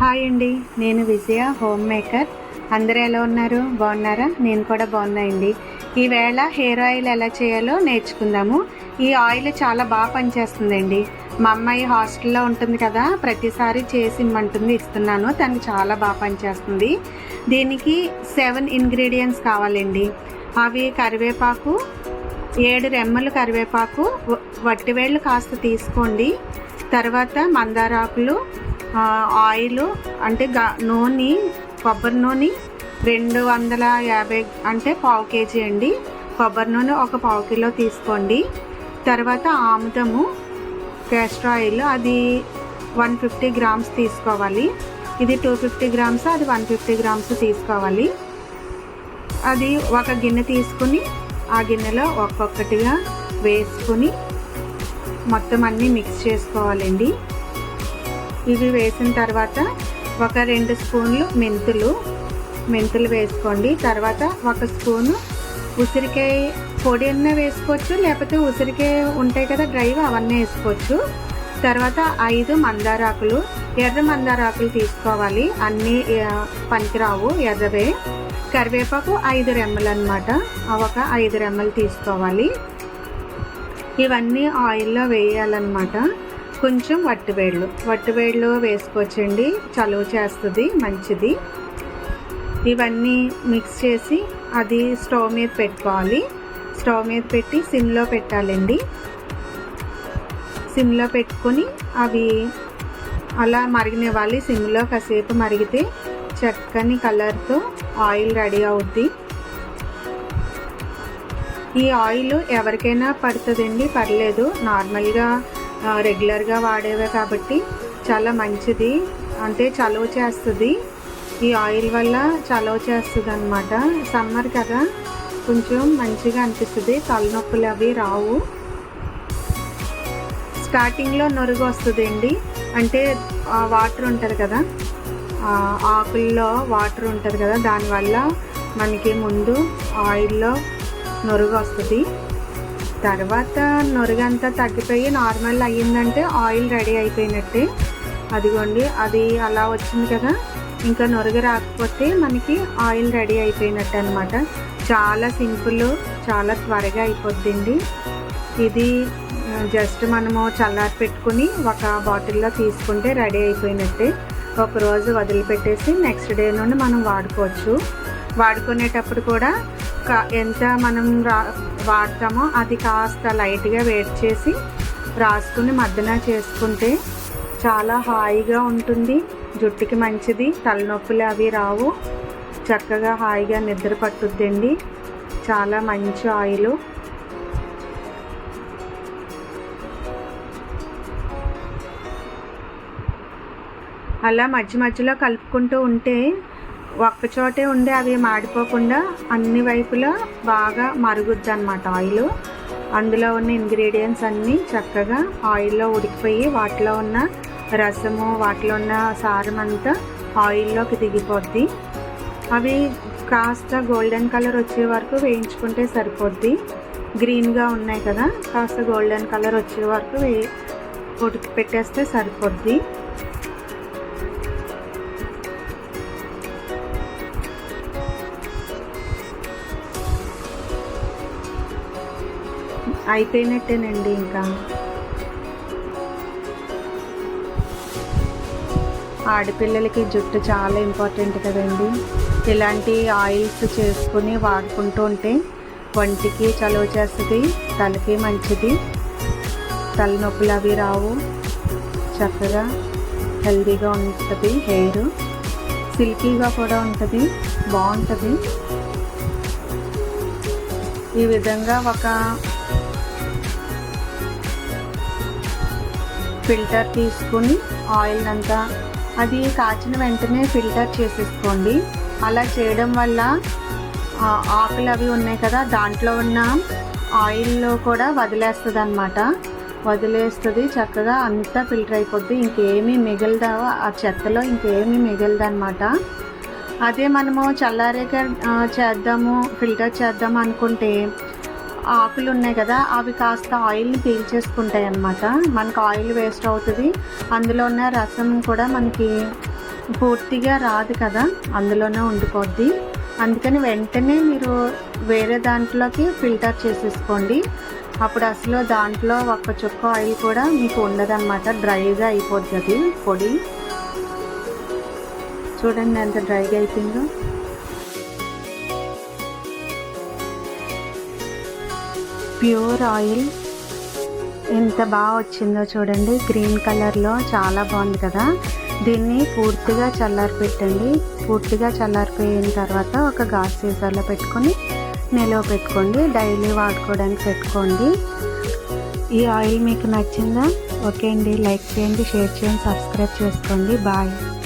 Hi అండి నేను విజయ home maker. అందరూ ఎలా ఉన్నారు? బాగున్నారా? నేను కూడా బాగున్నాయండి ఈవేళ హెయిర్ ఆయిల్ ఎలా చేయాలో నేర్చుకుందాము. ఈ ఆయిల్ చాలా బాగా పనిచేస్తుందండి. మా అమ్మాయి హాస్టల్లో ఉంటుంది కదా ప్రతిసారి చేసి ఇమ్మంటుంది ఇస్తున్నాను. తనకి చాలా బాగా పనిచేస్తుంది. దీనికి సెవెన్ ఇంగ్రీడియంట్స్ కావాలండి. అవి కరివేపాకు ఏడు రెమ్మలు కరివేపాకు వట్టివేళ్ళు కాస్త తీసుకోండి. తర్వాత మందారాకులు ఆయిల్ అంటే గా నూనె కొబ్బరి నూనె రెండు వందల యాభై అంటే పావు కేజీ అండి. కొబ్బరి నూనె ఒక పావు కిలో తీసుకోండి. తర్వాత ఆముదము క్యాస్టర్ ఆయిల్ అది వన్ ఫిఫ్టీ గ్రామ్స్ తీసుకోవాలి. ఇది టూ ఫిఫ్టీ గ్రామ్స్ అది వన్ ఫిఫ్టీ గ్రామ్స్ తీసుకోవాలి. అది ఒక గిన్నె తీసుకుని ఆ గిన్నెలో ఒక్కొక్కటిగా వేసుకుని మొత్తం అన్నీ మిక్స్ చేసుకోవాలండి. ఇవి వేసిన తర్వాత ఒక రెండు స్పూన్లు మెంతులు. మెంతులు వేసుకోండి. తర్వాత ఒక స్పూను ఉసిరికాయ పొడి అన్న వేసుకోవచ్చు లేకపోతే ఉసిరికాయ ఉంటాయి కదా డ్రైవ్ అవన్నీ వేసుకోవచ్చు. తర్వాత ఐదు మందారాకులు ఎర్ర మందారాకులు తీసుకోవాలి. అన్నీ పనికిరావు ఎర్రవే. కరివేపాకు ఐదు రెమ్మలు అనమాట ఒక ఐదు రెమ్మలు తీసుకోవాలి. ఇవన్నీ ఆయిల్లో వేయాలన్నమాట. కొంచెం వట్టివేళ్ళు వట్టివేళ్ళు వేసుకోవచ్చండి. చలువ చేస్తుంది మంచిది. ఇవన్నీ మిక్స్ చేసి అది స్టవ్ మీద పెట్టుకోవాలి. స్టవ్ మీద పెట్టి సిమ్లో పెట్టాలండి. సిమ్లో పెట్టుకొని అవి అలా మరిగినివ్వాలి. సిమ్లో కాసేపు మరిగితే చక్కని కలర్తో ఆయిల్ రెడీ అవుద్ది. ఈ ఆయిల్ ఎవరికైనా పడుతుందండి? పర్లేదు. నార్మల్గా రెగ్యులర్గా వాడేవే కాబట్టి చాలా మంచిది. అంటే చలువ చేస్తుంది. ఈ ఆయిల్ వల్ల చలువ చేస్తుంది అనమాట సమ్మర్ కదా కొంచెం మంచిగా అనిపిస్తుంది. తలనొప్పులు అవి రావు. స్టార్టింగ్లో నొరుగు వస్తుందండి. అంటే వాటర్ ఉంటుంది కదా ఆకుల్లో వాటర్ ఉంటుంది కదా దానివల్ల మనకి ముందు ఆయిల్లో నొరుగు వస్తుంది. తర్వాత నొరిగంతా తగ్గిపోయి నార్మల్ అయ్యిందంటే ఆయిల్ రెడీ అయిపోయినట్టే. అదిగోండి అది అలా వచ్చింది కదా. ఇంకా నొరగ రాకపోతే మనకి ఆయిల్ రెడీ అయిపోయినట్టు అనమాట చాలా సింపుల్ చాలా త్వరగా అయిపోద్దండి. ఇది జస్ట్ మనము చల్లారి పెట్టుకుని ఒక బాటిల్లో తీసుకుంటే రెడీ అయిపోయినట్టే. ఒకరోజు వదిలిపెట్టేసి నెక్స్ట్ డే నుండి మనం వాడుకోవచ్చు. వాడుకునేటప్పుడు కూడా ఎంత మనం రా వాడతామో అది కాస్త లైట్గా వేడి చేసి రాసుకుని మద్దన చేసుకుంటే చాలా హాయిగా ఉంటుంది. జుట్టుకి మంచిది తలనొప్పులు అవి రావు. చక్కగా హాయిగా నిద్ర పట్టుద్దండి. చాలా మంచి ఆయిల్. అలా మధ్య మధ్యలో కలుపుకుంటూ ఉంటే ఒక్కచోటే ఉండి అవి మాడిపోకుండా అన్ని వైపులా బాగా మరుగుద్ది అనమాట ఆయిల్. అందులో ఉన్న ఇంగ్రీడియంట్స్ అన్నీ చక్కగా ఆయిల్లో ఉడికిపోయి వాటిలో ఉన్న రసము వాటిలో ఉన్న సారం అంతా ఆయిల్లోకి దిగిపోద్ది. అవి కాస్త గోల్డెన్ కలర్ వచ్చే వరకు వేయించుకుంటే సరిపోద్ది. గ్రీన్గా ఉన్నాయి కదా కాస్త గోల్డెన్ కలర్ వచ్చే వరకు వే ఉడికి పెట్టేస్తే సరిపోద్ది. అయిపోయినట్టేనండి ఇంకా. ఆడపిల్లలకి జుట్టు చాలా ఇంపార్టెంట్ కదండి. ఇలాంటి ఆయిల్స్ చేసుకుని వాడుకుంటూ ఉంటే వంటికి చలువ చేస్తుంది తలకి మంచిది. తలనొప్పులు అవి రావు. చక్కగా హెల్దీగా ఉంటుంది హెయిర్. సిల్కీగా కూడా ఉంటుంది బాగుంటుంది. ఈ విధంగా ఒక ఫిల్టర్ తీసుకుని ఆయిల్ అంతా అది కాచిన వెంటనే ఫిల్టర్ చేసేసుకోండి. అలా చేయడం వల్ల ఆకులు అవి ఉన్నాయి కదా దాంట్లో ఉన్న ఆయిల్లో కూడా వదిలేస్తుంది అనమాట వదిలేస్తుంది చక్కగా అంతా ఫిల్టర్ అయిపోద్ది ఇంకేమీ మిగలదా ఆ చెత్తలో ఇంకేమీ మిగలదు అనమాట అదే మనము చల్లారేక చేద్దాము ఫిల్టర్ చేద్దాము అనుకుంటే ఆకులు ఉన్నాయి కదా అవి కాస్త ఆయిల్ని పీల్చేసుకుంటాయి అన్నమాట మనకు ఆయిల్ వేస్ట్ అవుతుంది. అందులో ఉన్న రసం కూడా మనకి పూర్తిగా రాదు కదా అందులోనే ఉండిపోద్ది. అందుకని వెంటనే మీరు వేరే దాంట్లోకి ఫిల్టర్ చేసేసుకోండి. అప్పుడు అసలు దాంట్లో ఒక్క చుక్క ఆయిల్ కూడా మీకు ఉండదన్నమాట. డ్రైగా అయిపోతుంది అది పొడి. చూడండి ఎంత డ్రైగా అయిపోయిందో. Pure oil. ఎంత బాగా వచ్చిందో చూడండి. గ్రీన్ కలర్లో చాలా బాగుంది కదా. దీన్ని పూర్తిగా చల్లారి పెట్టండి పూర్తిగా చల్లారిపోయిన తర్వాత ఒక గాజు సీసాలో పెట్టుకొని నిలవ పెట్టుకోండి. డైలీ వాడుకోవడానికి పెట్టుకోండి. ఈ ఆయిల్ మీకు నచ్చిందా? ఓకే అండి. లైక్ చేయండి షేర్ చేయండి సబ్స్క్రైబ్ చేసుకోండి. బాయ్.